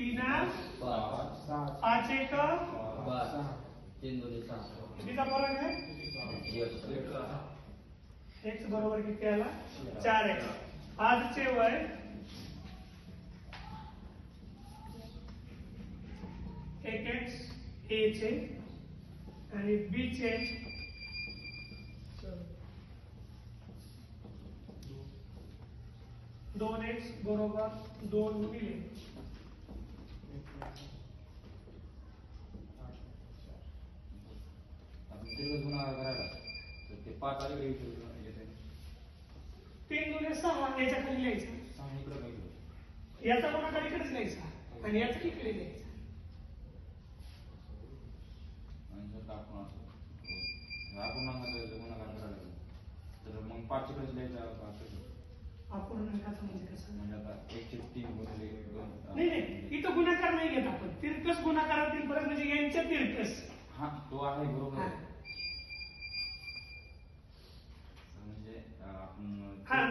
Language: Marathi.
तीन पाच एक कितीचा फरक आहे? एक्स बरोबर किती आला? चार एक्स आजचे वय? एक एक्स ए चे. आणि बी चे? दोन एक्स बरोबर दोन गुणिले आपण दीर्घ गुन्हा करायला तर पाच आले येते तीन गुणे सहा याच्या खाली लिहायचं. सहा इकडं. याचा गुणाकार इकडेच लिहायचा. आणि याचा इकडे लिहायचा. आणि जर आपण असं आपण गुन्हागार करायला तर मग पाच इकडे द्यायचा असं अपूर्णांकाचा म्हणजे कसं? म्हणजे आता एकशे तीन गुणिले दोन नाही नाही. इथं गुणाकार नाही घेत आपण. तिरकस गुणाकारातील फरक म्हणजे यांच्या तिरकस. बरोबर हा. आहे.